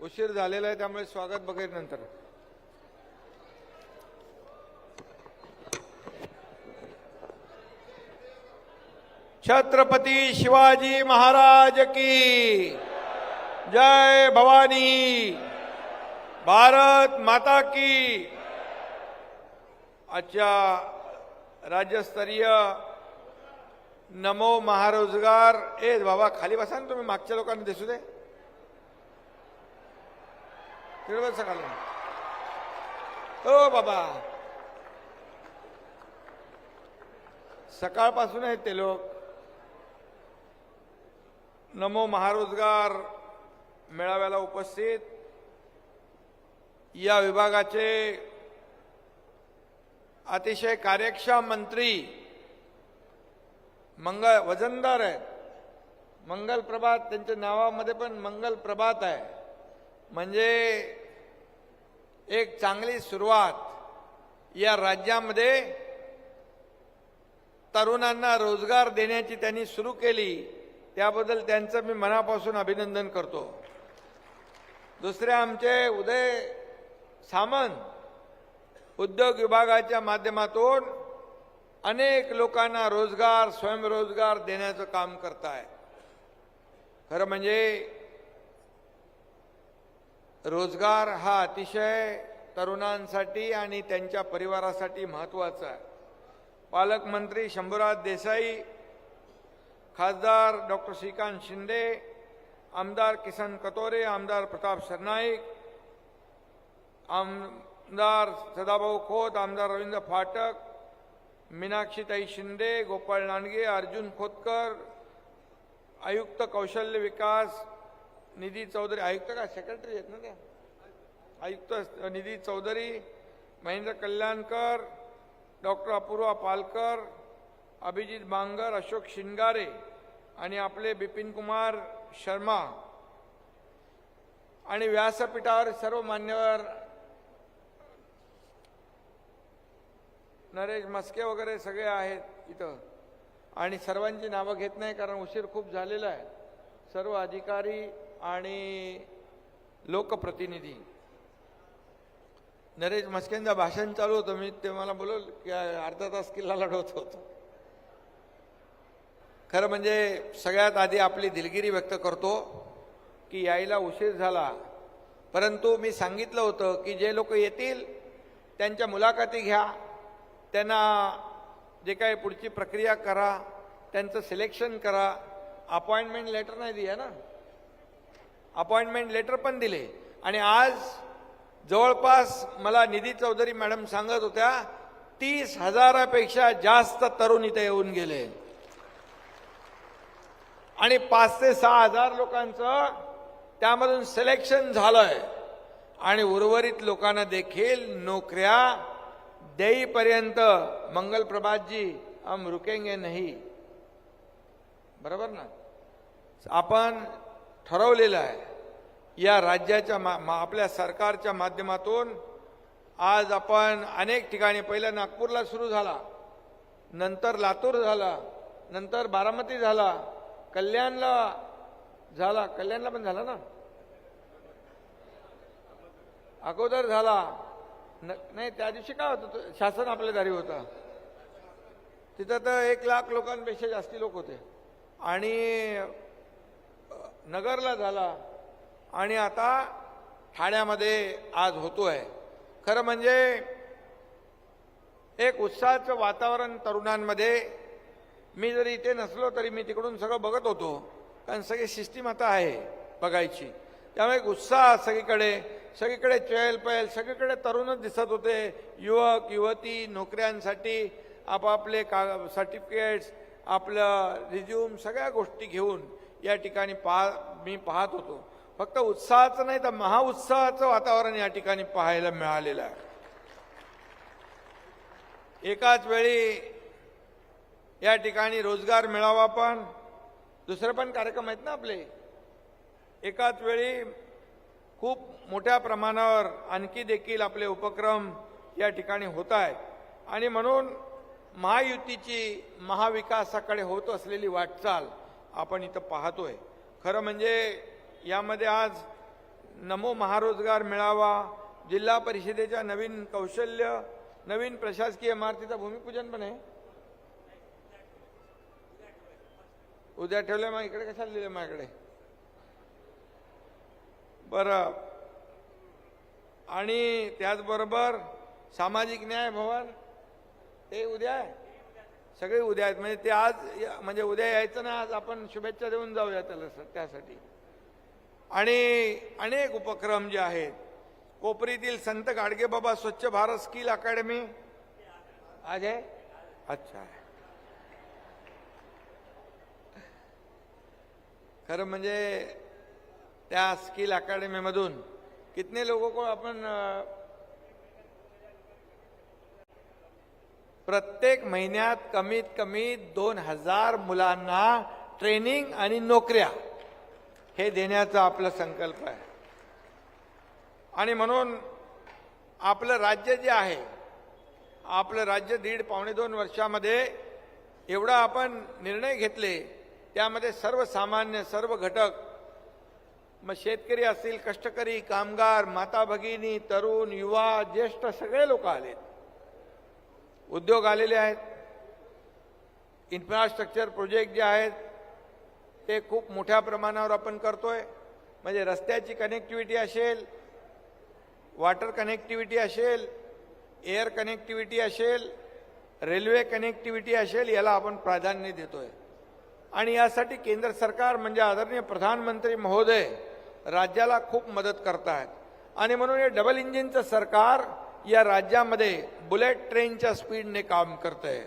उशीर झालेला आहे त्यामुळे स्वागत बघेल नंतर. छत्रपती शिवाजी महाराज की जय भवानी भारत माता की. आजच्या राज्यस्तरीय नमो महारोजगार ए बाबा खाली बसा ना तुम्ही मागच्या लोकांना दिसू दे. तिकडे बसा हो बाबा. सकाळपासून आहेत ते लोक नमो महारोजगार मेळाव्याला उपस्थित. या विभागाचे अतिशय कार्यक्षम मंत्री मंगल वजनदार आहेत. मंगल प्रभात त्यांच्या नावामध्ये पण मंगल प्रभात आहे. म्हणजे एक चांगली सुरुवात या राज्यामध्ये तरुणांना रोजगार देण्याची त्यांनी सुरू केली त्याबद्दल त्यांचं मी मनापासून अभिनंदन करतो. दुसरे आमचे उदय सामंत उद्योग विभागाच्या माध्यमातून अनेक लोकांना रोजगार स्वयंरोजगार देण्याचं काम करताय खरं म्हणजे रोजगार हा अतिशय तरुणांसाठी आणि त्यांच्या परिवारासाठी महत्त्वाचा आहे. पालकमंत्री शंभूराज देसाई खासदार डॉक्टर श्रीकांत शिंदे आमदार किसन कतोरे आमदार प्रताप सरनाईक आमदार सदाभाऊ खोत आमदार रवींद्र फाटक मीनाक्षीताई शिंदे गोपाळ लांडगे अर्जुन खोतकर आयुक्त कौशल्य विकास निधी चौधरी आयुक्त का? सेक्रेटरी आहेत ना त्या. आयुक्त निधी चौधरी महेंद्र कल्याणकर डॉक्टर अपूर्वा पालकर अभिजित बांगर अशोक शिंगारे आणि आपले बिपिन कुमार शर्मा. आणि व्यासपीठावर सर्व मान्यवर नरेश मस्के वगैरे सगळे आहेत इथं. आणि सर्वांची नावं घेत नाही कारण उशीर खूप झालेला आहे. सर्व अधिकारी आणि लोकप्रतिनिधी. नरेश मस्केंचं भाषण चालू होतं मी ते मला बोलवलं की अर्धा तास किल्ला लढवत होतो. खरं म्हणजे सगळ्यात आधी आपली दिलगिरी व्यक्त करतो की यायला उशीर झाला. परंतु मी सांगितलं होतं की जे लोक येतील त्यांच्या मुलाखती घ्या त्यांना जे काही पुढची प्रक्रिया करा त्यांचं सिलेक्शन करा. अपॉइंटमेंट लेटर नाही दिया ना? अपॉइंटमेंट लेटर पण दिले. आणि आज जवळपास मला निधी चौधरी मॅडम सांगत होत्या तीस हजारापेक्षा जास्त तरुण इथे येऊन गेले. आणि पाच ते सहा हजार लोकांचं त्यामधून सिलेक्शन झालंय. आणि उर्वरित लोकांना देखील नोकऱ्या देईपर्यंत मंगल प्रभातजी हम रुकेंगे नाही. बरोबर ना? आपण ठरवलेलं आहे. या राज्याच्या मा मा- आपल्या सरकारच्या माध्यमातून आज आपण अनेक ठिकाणी पहिलं नागपूरला सुरू झाला नंतर लातूर झाला नंतर बारामती झाला कल्याणला झाला कल्याणला पण झाला ना? अगोदर झाला. न- नाही त्या दिवशी काय होतं शासन आपल्या दारी होता. तिथं तर एक लाख लोकांपेक्षा जास्ती लोक होते. आणि नगरला झाला. आणि आता ठाण्यामध्ये आज होतो आहे खरं म्हणजे एक उत्साहाचं वातावरण तरुणांमध्ये मी जरी इथे नसलो तरी मी तिकडून सगळं बघत होतो कारण सगळी सिस्टीम आता आहे बघायची. त्यामुळे एक उत्साह सगळीकडे सगळीकडे चहल पहल सगळीकडे तरुणच दिसत होते. युवक युवती नोकऱ्यांसाठी आपापले का सर्टिफिकेट्स आपलं रिझ्यूम सगळ्या गोष्टी घेऊन या ठिकाणी पहा मी पाहत होतो. फक्त उत्साहाचं नाही तर महाउत्साहाचं वातावरण या ठिकाणी पाहायला मिळालेलं आहे. एकाच वेळी या ठिकाणी रोजगार मिळावा पण दुसरे पण कार्यक्रम आहेत ना आपले. एकाच वेळी खूप मोठ्या प्रमाणावर आणखी देखील आपले उपक्रम या ठिकाणी होत आहेत. आणि म्हणून महायुतीची महाविकासाकडे होत असलेली वाटचाल आपण इथं पाहतोय. खरं म्हणजे यामध्ये आज नमो महारोजगार मेळावा जिल्हा परिषदेच्या नवीन कौशल्य नवीन प्रशासकीय इमारतीचं भूमिपूजन पण आहे. उद्या ठेवलंय मग इकडे कशाला लिहिलं माझ्याकडे? बरं. आणि त्याचबरोबर सामाजिक न्याय भवन ते उद्या आहे? सगळे उद्या आहेत. म्हणजे ते आज म्हणजे उद्या यायचं ना आज आपण शुभेच्छा देऊन जाऊया त्याला त्यासाठी. आणि अनेक उपक्रम जे आहेत कोपरीतील संत गाडगेबाबा स्वच्छ भारत स्किल अकॅडमी. आज आहे अच्छा. खरं म्हणजे त्या स्किल अकॅडमीमधून कितने लोगों को आपण प्रत्येक महिन्यात कमीत कमी दोन हजार मुलांना ट्रेनिंग आणि नोकऱ्या हे देण्याचा आपला संकल्प आहे. आणि म्हणून आपलं राज्य जे आहे आपलं राज्य दीड पावणे दोन वर्षामध्ये एवढा आपण निर्णय घेतले त्यामध्ये सर्वसामान्य सर्व घटक मग शेतकरी असतील कष्टकरी कामगार माता भगिनी तरुण युवा ज्येष्ठ सगळे लोक आलेत उद्योग आलेले आहेत. इन्फ्रास्ट्रक्चर प्रोजेक्ट जे आहेत ते खूप मोठ्या प्रमाणावर आपण करतोय. म्हणजे रस्त्याची कनेक्टिव्हिटी असेल वॉटर कनेक्टिव्हिटी असेल एअर कनेक्टिव्हिटी असेल रेल्वे कनेक्टिव्हिटी असेल याला आपण प्राधान्य देतोय. आणि यासाठी केंद्र सरकार म्हणजे आदरणीय प्रधानमंत्री महोदय राज्याला खूप मदत करतायत. आणि म्हणून हे डबल इंजिनचं सरकार या राज्यामध्ये बुलेट ट्रेनच्या स्पीडने काम करतंय.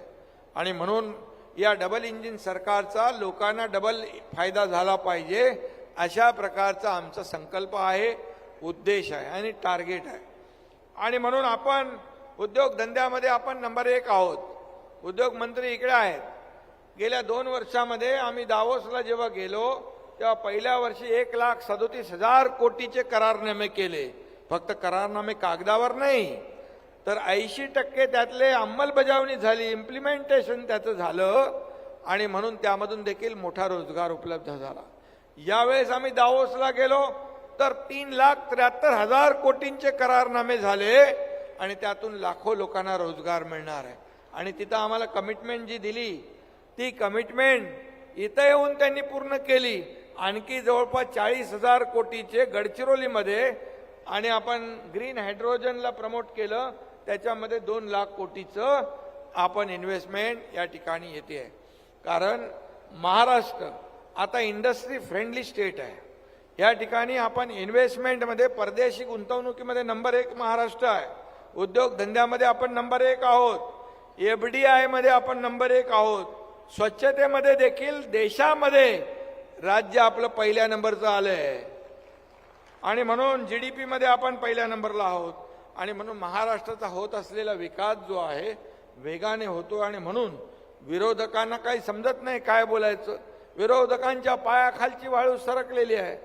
आणि म्हणून या डबल इंजिन सरकारचा लोकांना डबल फायदा झाला पाहिजे अशा प्रकारचा आमचा संकल्प आहे उद्देश आहे आणि टार्गेट आहे. आणि म्हणून आपण उद्योगधंद्यामध्ये आपण नंबर एक आहोत. उद्योगमंत्री इकडे आहेत. गेल्या दोन वर्षामध्ये आम्ही दावोसला जेव्हा गेलो तेव्हा पहिल्या वर्षी एक लाख सदोतीस हजार कोटीचे करारनामे केले. फक्त करारनामे कागदावर नाही तर ऐंशी टक्के त्यातले अंमलबजावणी झाली इम्प्लिमेंटेशन त्याचं झालं आणि म्हणून त्यामधून देखील मोठा रोजगार उपलब्ध झाला. यावेळेस आम्ही दावोसला गेलो तर तीन लाख त्र्याहत्तर हजार कोटींचे करारनामे झाले आणि त्यातून लाखो लोकांना रोजगार मिळणार आहे. आणि तिथं आम्हाला कमिटमेंट जी दिली ती कमिटमेंट इथं येऊन त्यांनी पूर्ण केली. आणखी जवळपास चाळीस हजार कोटीचे गडचिरोलीमध्ये आणि आपण ग्रीन हायड्रोजनला प्रमोट केलं त्याच्यामध्ये दोन लाख कोटीचं आपण इन्व्हेस्टमेंट या ठिकाणी येते. आहे कारण महाराष्ट्र आता इंडस्ट्री फ्रेंडली स्टेट आहे. या ठिकाणी आपण इन्व्हेस्टमेंटमध्ये परदेशी गुंतवणुकीमध्ये नंबर एक महाराष्ट्र आहे. उद्योगधंद्यामध्ये आपण नंबर एक आहोत. एफ डी आयमध्ये आपण नंबर एक आहोत. स्वच्छतेमध्ये देखील देशामध्ये राज्य आपलं पहिल्या नंबरचं आलं आहे आणि म्हणून जी डी पीमध्ये आपण पहिल्या नंबरला आहोत. आणि म्हणून महाराष्ट्राचा होत असलेला विकास जो आहे वेगाने होतो आणि म्हणून विरोधकांना काही समजत नाही काय बोलायचं. विरोधकांच्या पायाखालची वाळू सरकलेली आहे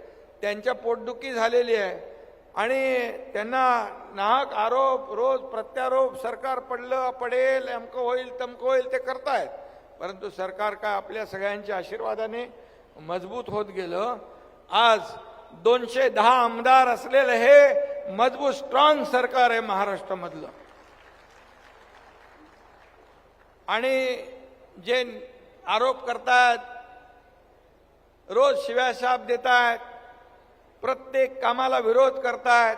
त्यांच्या पोटदुखी झालेली आहे आणि त्यांना नाहक आरोप रोज प्रत्यारोप सरकार पडलं पडेल अमकं होईल तमकं होईल ते करतायत. परंतु सरकार काय आपल्या सगळ्यांच्या आशीर्वादाने मजबूत होत गेलं. आज दोनशे दहा आमदार असलेलं हे मजबूत स्ट्रॉंग सरकार आहे महाराष्ट्रामधलं. आणि जे आरोप करतात रोज शिव्याशाप देतात प्रत्येक कामाला विरोध करतात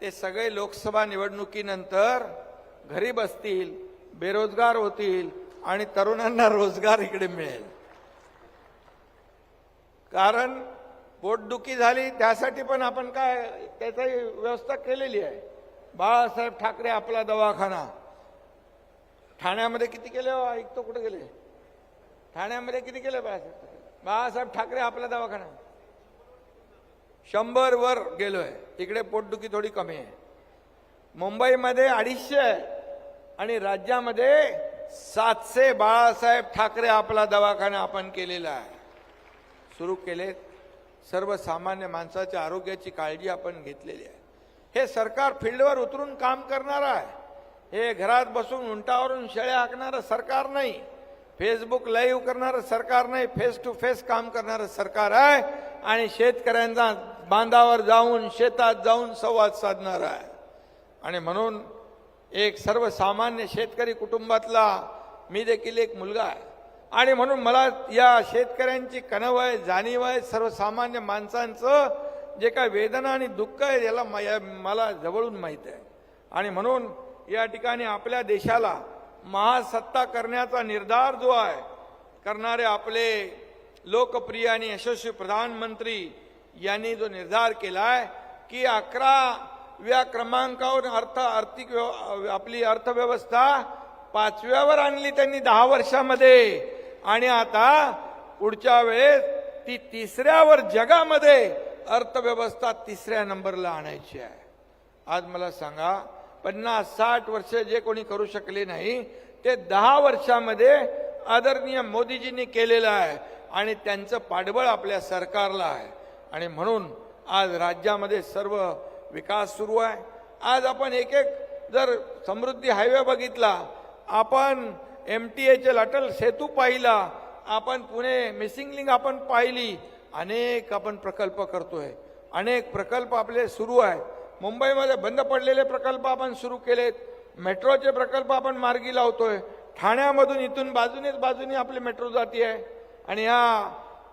ते सगळे लोकसभा निवडणुकीनंतर घरी बसतील बेरोजगार होतील आणि तरुणांना रोजगार इकडे मिळेल. कारण पोटदुखी झाली त्यासाठी पण आपण काय त्याची व्यवस्था केलेली आहे. बाळासाहेब ठाकरे आपला दवाखाना. ठाण्यामध्ये किती केले हो? ऐकतो कुठे गेले? ठाण्यामध्ये किती केले बाळासाहेब ठाकरे? बाळासाहेब ठाकरे आपला दवाखाना. शंभर वर गेलोय. इकडे पोटदुखी थोडी कमी आहे. मुंबईमध्ये अडीचशे आहे आणि राज्यामध्ये सातशे बाळासाहेब ठाकरे आपला दवाखाना आपण केलेला आहे. सुरू केले सर्वसामान्य माणसाच्या आरोग्याची काळजी आपण घेतलेली आहे. हे सरकार फील्डवर उतरून काम करणार आहे. हे घरात बसून उंटावरून शेळ्या हाकणारं सरकार नाही. फेसबुक लाईव्ह करणारं सरकार नाही. फेस टू फेस काम करणारं सरकार आहे. आणि शेतकऱ्यांचा बांधावर जाऊन शेतात जाऊन संवाद साधणार आहे. आणि म्हणून एक सर्वसामान्य शेतकरी कुटुंबातला मी देखील एक मुलगा आहे. आणि म्हणून मला या शेतकऱ्यांची कणव आहे जाणीव आहे सर्वसामान्य माणसांचं जे काय वेदना आणि दुःख आहे याला म- या- मला जवळून माहीत आहे. आणि म्हणून या ठिकाणी आपल्या देशाला महासत्ता करण्याचा निर्धार जो आहे करणारे आपले लोकप्रिय आणि यशस्वी प्रधानमंत्री यांनी जो निर्धार केला आहे की अकराव्या क्रमांकावर अर्थ आर्थिक व्यव- आपली अर्थव्यवस्था पाचव्यावर आणली त्यांनी दहा वर्षामध्ये. आणि आता पुढच्या वेळेस ती तिसऱ्यावर जगामध्ये अर्थव्यवस्था तिसऱ्या नंबरला आणायची आहे. आज मला सांगा पन्नास साठ वर्ष जे कोणी करू शकले नाही ते दहा वर्षामध्ये आदरणीय मोदीजींनी केलेलं आहे आणि त्यांचं पाठबळ आपल्या सरकारला आहे. आणि म्हणून आज राज्यामध्ये सर्व विकास सुरू आहे. आज आपण एक एक जर समृद्धी हायवे बघितला आपण M T H L Atal Setu पाहिला आपण पुणे मिसिंग लिंक आपण पाहिली. अनेक आपण प्रकल्प करतोय. अनेक प्रकल्प आपले सुरू आहेत. मुंबईमध्ये बंद पडलेले प्रकल्प आपण सुरू केलेत. मेट्रोचे प्रकल्प आपण मार्गी लावतोय. ठाण्यामधून इथून बाजूनेच बाजूने आपली मेट्रो जाते आहे. आणि या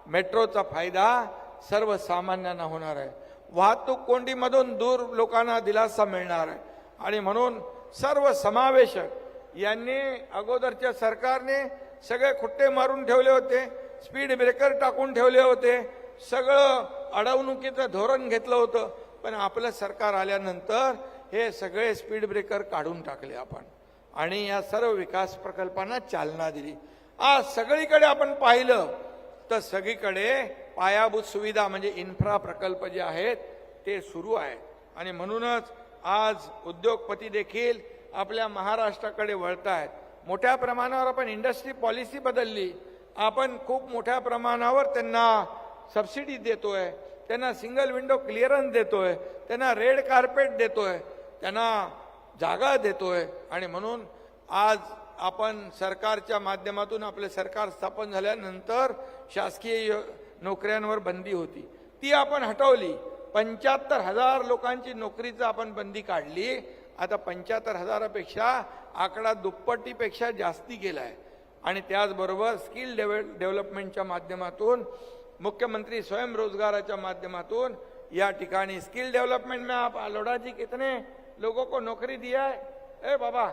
मेट्रोचा फायदा सर्वसामान्यांना होणार आहे. वाहतूक कोंडीमधून दूर लोकांना दिलासा मिळणार आहे. आणि म्हणून सर्व समावेशक यांनी अगोदरच्या सरकारने सगळे खुट्टे मारून ठेवले होते स्पीड ब्रेकर टाकून ठेवले होते सगळं अडवणुकीचं धोरण घेतलं होतं. पण आपलं सरकार आल्यानंतर हे सगळे स्पीड ब्रेकर काढून टाकले आपण. आणि या सर्व विकास प्रकल्पांना चालना दिली. आज सगळीकडे आपण पाहिलं तर सगळीकडे पायाभूत सुविधा म्हणजे इन्फ्रा प्रकल्प जे आहेत ते सुरू आहेत. आणि म्हणूनच आज उद्योगपती देखील आपल्या महाराष्ट्राकडे वळत आहेत मोठ्या प्रमाणावर आपण इंडस्ट्री पॉलिसी बदलली. आपण खूप मोठ्या प्रमाणावर त्यांना सबसिडी देतोय. त्यांना सिंगल विंडो क्लिअरन्स देतोय. त्यांना रेड कार्पेट देतोय. त्यांना जागा देतोय. आणि म्हणून आज आपण सरकारच्या माध्यमातून आपले सरकार स्थापन झाल्यानंतर शासकीय नोकऱ्यांवर बंदी होती. ती आपण हटवली. पंच्याहत्तर हजार लोकांची नोकरीचं आपण बंदी काढली. आता पंच्याहत्तर हजारापेक्षा आकडा दुप्पटीपेक्षा जास्ती गेला आहे आणि त्याचबरोबर स्किल डेव्हल डेव्हलपमेंटच्या माध्यमातून मुख्यमंत्री स्वयंरोजगाराच्या माध्यमातून या ठिकाणी स्किल डेव्हलपमेंट में आप लोढ़ा जी कितने लोगों को नौकरी दिया है? ए बाबा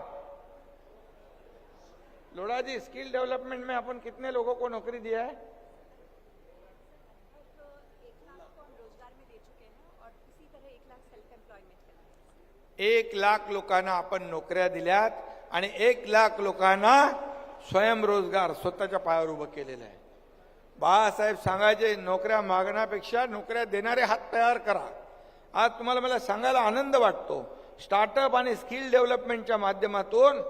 लोढ़ा जी स्किल डेवलपमेंट में अपन कितने लोगों को नौकरी दिया है एक लाख को हम रोजगार में दे चुके हैं और इसी तरह एक लाख सेल्फ एम्प्लॉयमेंट के लिए एक लाख लोकांना आपण नोकऱ्या दिल्यात आणि एक लाख लोकांना स्वयंरोजगार स्वतःच्या पायावर उभं केलेलं आहे. बाळासाहेब सांगायचे नोकऱ्या मागण्यापेक्षा नोकऱ्या देणारे हात तयार करा. आज तुम्हाला मला सांगायला आनंद वाटतो. स्टार्टअप आणि स्किल डेव्हलपमेंटच्या माध्यमातून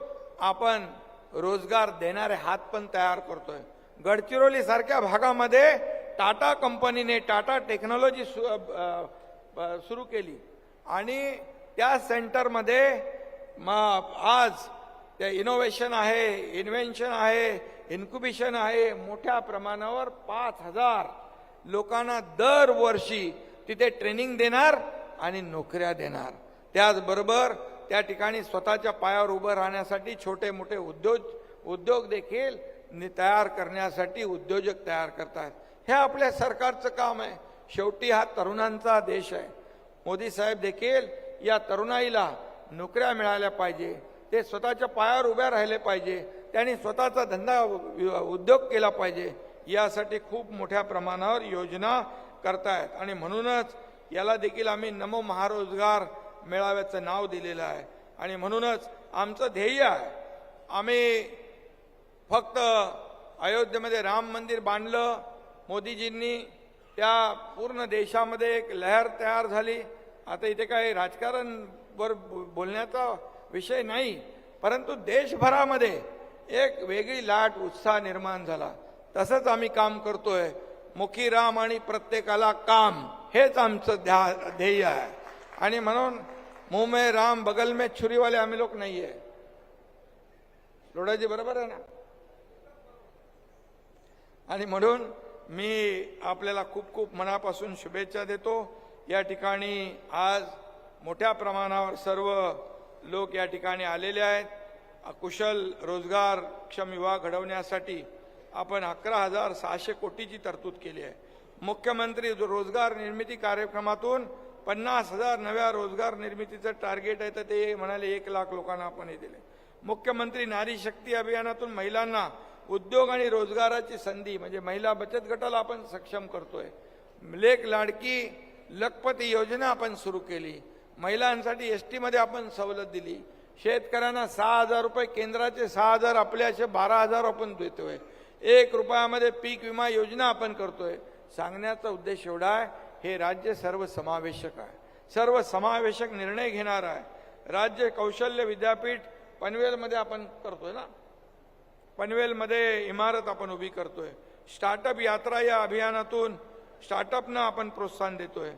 आपण रोजगार देणारे हात पण तयार करतोय. गडचिरोली सारख्या भागामध्ये टाटा कंपनीने टाटा टेक्नॉलॉजी सु सुरू केली. आणि त्या सेंटरमध्ये मग आज त्या इनोव्हेशन आहे इन्व्हेन्शन आहे इन्क्युबेशन आहे मोठ्या प्रमाणावर पाच हजार लोकांना दरवर्षी तिथे ट्रेनिंग देणार आणि नोकऱ्या देणार. त्याचबरोबर त्या ठिकाणी स्वतःच्या पायावर उभं राहण्यासाठी छोटे मोठे उद्योग उद्योग देखील नि- तयार करण्यासाठी उद्योजक तयार करतात. हे आपल्या सरकारचं काम आहे. शेवटी हा तरुणांचा देश आहे. मोदी साहेब देखील या तरुणाईला नोकऱ्या मिळाल्या पाहिजे. ते स्वतःच्या पायावर उभ्या राहिले पाहिजे. त्यांनी स्वतःचा धंदा उद्योग केला पाहिजे. यासाठी खूप मोठ्या प्रमाणावर योजना करतायत. आणि म्हणूनच याला देखील आम्ही नमो महारोजगार मेळाव्याचं नाव दिलेलं आहे. आणि म्हणूनच आमचं ध्येय आहे. आम्ही फक्त अयोध्येमध्ये राम मंदिर बांधलं मोदीजींनी त्या पूर्ण देशामध्ये एक लहर तयार झाली. आता इथे काही राजकारण वर बो- बोलण्याचा विषय नाही परंतु देशभरामध्ये एक वेगळी लाट उत्साह निर्माण झाला. तसंच आम्ही काम करतोय. मुखी राम आणि प्रत्येकाला काम हेच आमचं ध्या ध्येय आहे. आणि म्हणून मुंह में राम बगल में छुरीवाले आम्ही लोक नाही आहे लोडाजी बरोबर आहे ना? आणि म्हणून मी आपल्याला खूप खूप मनापासून शुभेच्छा देतो. या ठिकाणी आज मोठ्या प्रमाणावर सर्व लोक या ठिकाणी आलेले आहेत. कुशल रोजगार क्षम युवा घडवण्यासाठी आपण अकरा हजार सहाशे कोटीची तरतूद केली आहे. मुख्यमंत्री जो रोजगार निर्मिती कार्यक्रमातून पन्नास हजार नव्या रोजगार निर्मितीचं टार्गेट आहे तर ते म्हणाले एक लाख लोकांना आपण हे दिले मुख्यमंत्री नारी शक्ती अभियानातून महिलांना उद्योग आणि रोजगाराची संधी म्हणजे महिला बचत गटाला आपण सक्षम करतोय. लेख लाडकी लखपती योजना आपण सुरू केली. महिलांसाठी एस टीमध्ये आपण सवलत दिली. शेतकऱ्यांना सहा हजार रुपये केंद्राचे सहा हजार आपले असे बारा हजार आपण देतोय. एक रुपयामध्ये पीक विमा योजना आपण करतोय. सांगण्याचा उद्देश एवढा आहे हे राज्य सर्वसमावेशक आहे. सर्व समावेशक निर्णय घेणार आहे. राज्य कौशल्य विद्यापीठ पनवेलमध्ये आपण करतोय ना? पनवेलमध्ये इमारत आपण उभी करतोय. स्टार्टअप यात्रा या अभियानातून स्टार्टअपना आपण प्रोत्साहन देतोय.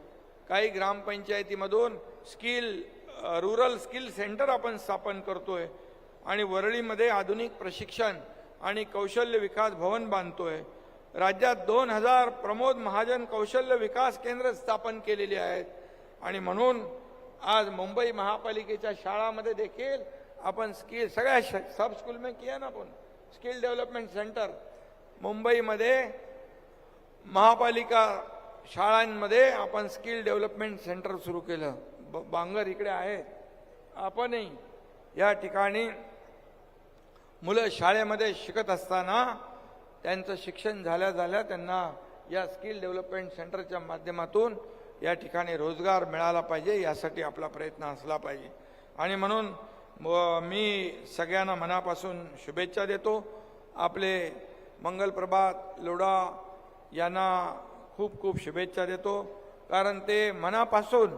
काही ग्रामपंचायतीमधून स्किल रुरल स्किल सेंटर आपण स्थापन करतोय आणि वरळीमध्ये आधुनिक प्रशिक्षण आणि कौशल्य विकास भवन बांधतोय. राज्यात दोन हजार प्रमोद महाजन कौशल्य विकास केंद्र स्थापन केलेली आहेत. आणि म्हणून आज मुंबई महापालिकेच्या शाळामध्ये देखील आपण स्किल सगळ्या श- सब स्कूल में किया ना आपण? Skill development centre. मुंबईमध्ये महापालिका शाळांमध्ये आपण स्किल डेव्हलपमेंट सेंटर सुरू केलं. ब- बांगर इकडे आहेत आपणही या ठिकाणी मुलं शाळेमध्ये शिकत असताना त्यांचं शिक्षण झाल्या झाल्या त्यांना या स्किल डेव्हलपमेंट सेंटरच्या माध्यमातून या ठिकाणी रोजगार मिळाला पाहिजे यासाठी आपला प्रयत्न असला पाहिजे. आणि म्हणून व- मी सगळ्यांना मनापासून शुभेच्छा देतो. आपले मंगलप्रभात लोढा यांना खूप खूप शुभेच्छा देतो. कारण ते मनापासून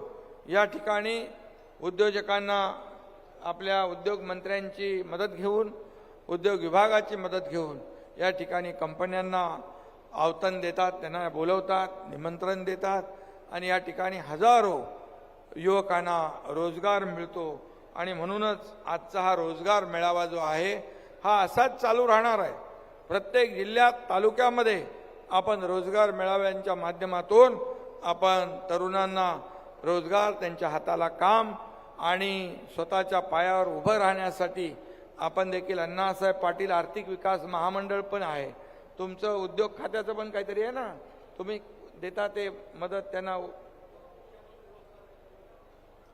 या ठिकाणी उद्योजकांना आपल्या उद्योगमंत्र्यांची मदत घेऊन उद्योग विभागाची मदत घेऊन या ठिकाणी कंपन्यांना आवतन देतात त्यांना बोलवतात निमंत्रण देतात आणि या ठिकाणी हजारो युवकांना रोजगार मिळतो. आणि म्हणूनच आजचा हा रोजगार मेळावा जो आहे हा असाच चालू राहणार आहे. प्रत्येक जिल्ह्यात तालुक्यामध्ये आपण रोजगार मेळाव्यांच्या माध्यमातून आपण तरुणांना रोजगार त्यांच्या हाताला काम आणि स्वतःच्या पायावर उभं राहण्यासाठी आपण देखील अण्णासाहेब पाटील आर्थिक विकास महामंडळ पण आहे. तुमचं उद्योग खात्याचं पण काहीतरी आहे ना? तुम्ही देता ते मदत त्यांना.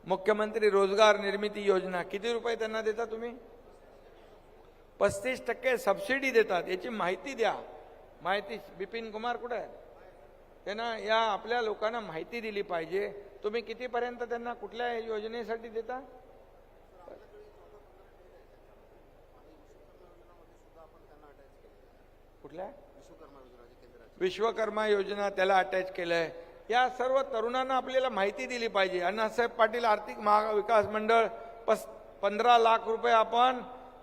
मुख्यमंत्री रोजगार निर्मिती योजना किती रुपये त्यांना देता तुम्ही? पस्तीस टक्के सबसिडी देतात याची माहिती द्या. माहिती बिपिन कुमार कुठे आहे त्यांना या आपल्या लोकांना माहिती दिली पाहिजे. तुम्ही कितीपर्यंत त्यांना कुठल्या योजनेसाठी देता? कुठल्या? विश्वकर्मा योजना त्याला अटॅच केलंय. या सर्व तरुणांना आपल्याला माहिती दिली पाहिजे. अण्णासाहेब पाटील आर्थिक महा विकास मंडळ पस पंधरा लाख रुपये आपण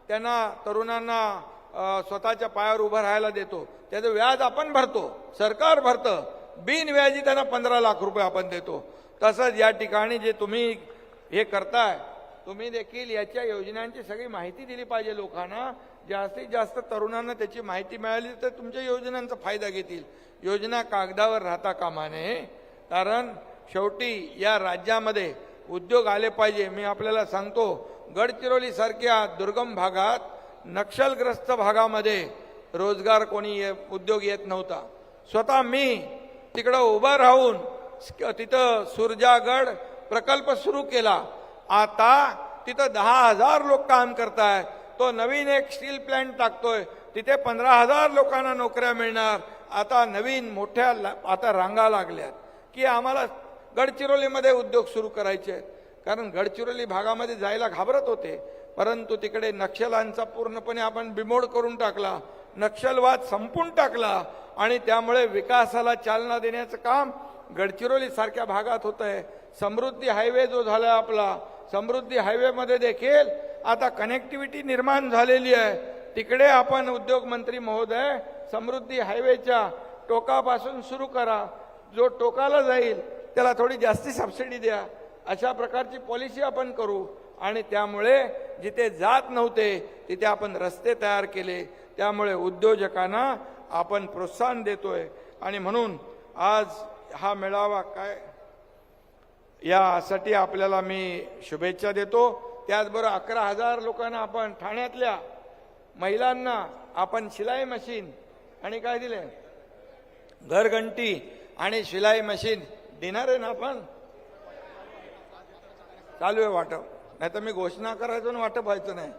त्यांना तरुणांना स्वतःच्या पायावर उभं राहायला देतो. त्याचं व्याज आपण भरतो. सरकार भरतं. बिनव्याजी त्यांना पंधरा लाख रुपये आपण देतो. तसंच या ठिकाणी जे तुम्ही हे करताय तुम्ही देखील याच्या योजनांची सगळी माहिती दिली पाहिजे लोकांना. जास्तीत जास्त तरुणांना त्याची माहिती मिळाली तर तुमच्या योजनांचा फायदा घेतील. योजना कागदावर राहता कामा नये कारण शेवटी या राज्यामध्ये उद्योग आले पाहिजे. मी आपल्याला सांगतो गडचिरोलीसारख्या दुर्गम भागात नक्षलग्रस्त भागामध्ये रोजगार कोणी ये- उद्योग येत नव्हता. स्वतः मी तिकडं उभं राहून तिथं सुरजागड प्रकल्प सुरू केला. आता तिथं दहा हजार लोक काम करतायत तो नवीन एक स्टील प्लॅन्ट टाकतोय. तिथे पंधरा हजार लोकांना नोकऱ्या मिळणार. आता नवीन मोठ्या आता रांगा लागल्यात. की आम्हाला गडचिरोलीमध्ये उद्योग सुरू करायचे आहेत. कारण गडचिरोली भागामध्ये जायला घाबरत होते. परंतु तिकडे नक्षलांचा पूर्णपणे आपण बिमोड करून टाकला नक्षलवाद संपून टाकला आणि त्यामुळे विकासाला चालना देण्याचं काम गडचिरोली सारख्या भागात होत आहे समृद्धी हायवे जो झाला आपला समृद्धी हायवेमध्ये देखील आता कनेक्टिव्हिटी निर्माण झालेली आहे. तिकडे आपण उद्योगमंत्री महोदय समृद्धी हायवेच्या टोकापासून सुरू करा. जो टोकाला जाईल त्याला थोडी जास्ती सबसिडी द्या. अशा प्रकारची पॉलिसी आपण करू. आणि त्यामुळे जिथे जात नव्हते तिथे आपण रस्ते तयार केले. त्यामुळे उद्योजकांना आपण प्रोत्साहन देतोय. आणि म्हणून आज हा मेळावा काय यासाठी आपल्याला मी शुभेच्छा देतो. त्याचबरोबर अकरा हजार लोकांना आपण ठाण्यातल्या महिलांना आपण शिलाई मशीन आणि काय दिले? घरघंटी आणि शिलाई मशीन देणार आहे ना आपण? चालू आहे वाटप. नाही तर मी घोषणा करायचो आणि वाटप व्हायचं नाही.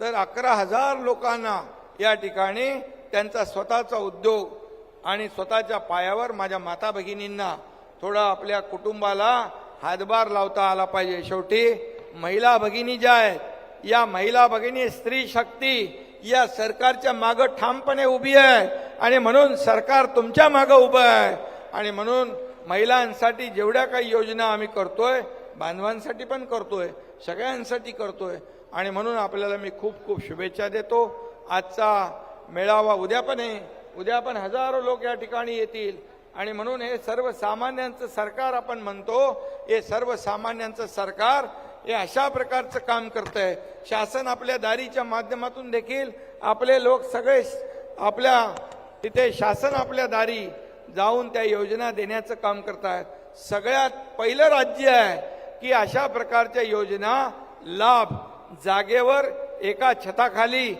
तर अकरा हजार लोकांना या ठिकाणी त्यांचा स्वतःचा उद्योग आणि स्वतःच्या पायावर माझ्या माता भगिनींना थोडं आपल्या कुटुंबाला हातभार लावता आला पाहिजे. शेवटी महिला भगिनी ज्या आहेत या महिला भगिनी स्त्री शक्ती या सरकारच्या मागं ठामपणे उभी आहे आणि म्हणून सरकार तुमच्या मागं उभं आहे. आणि म्हणून महिलांसाठी जेवढ्या काही योजना आम्ही करतोय बांधवांसाठी पण करतोय सगळ्यांसाठी करतोय. आणि म्हणून आपल्याला मी खूप खूप शुभेच्छा देतो. आजचा मेळावा उद्या पण आहे. उद्या पण हजारो लोक या ठिकाणी येतील. आणि म्हणून हे सर्वसामान्यांचं सरकार आपण म्हणतो हे सर्वसामान्यांचं सरकार हे अशा प्रकारचं काम करत आहे शासन आपल्या दारीच्या माध्यमातून देखील आपले लोक सगळे आपल्या तिथे शासन आपल्या दारी जाऊन त्या योजना देण्याचं काम करत आहेत सगळ्यात पहिलं राज्य आहे. की अशा प्रकारच्या योजना लाभ जागेवर एका छताखाली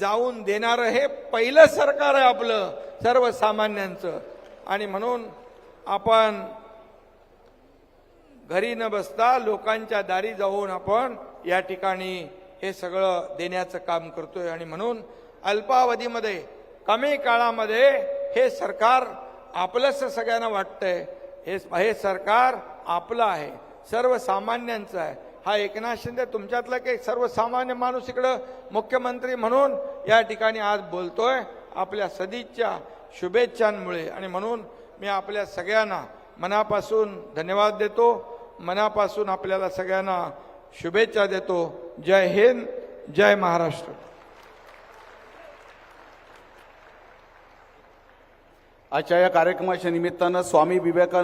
जाऊन देणारं हे पहिलं सरकार आहे आपलं सर्वसामान्यांचं. आणि म्हणून आपण घरी न बसता लोकांच्या दारी जाऊन आपण या ठिकाणी हे सगळं देण्याचं काम करतोय. आणि म्हणून अल्पावधीमध्ये कमी काळामध्ये हे सरकार आपलंच सगळ्यांना वाटतंय. हे हे सरकार आपलं आहे. सर्वसामान्यांचं आहे. हा एकनाथ शिंदे तुमच्यातला काही सर्वसामान्य माणूस इकडं मुख्यमंत्री म्हणून या ठिकाणी आज बोलतोय. आपल्या सदिच्छा शुभेच्छांमुळे. आणि म्हणून मी आपल्या सगळ्यांना मनापासून धन्यवाद देतो. मनापासून आपल्याला सगळ्यांना शुभेच्छा देतो. जय हिंद जय महाराष्ट्र. आजच्या या कार्यक्रमाच्या निमित्तानं स्वामी विवेकानंद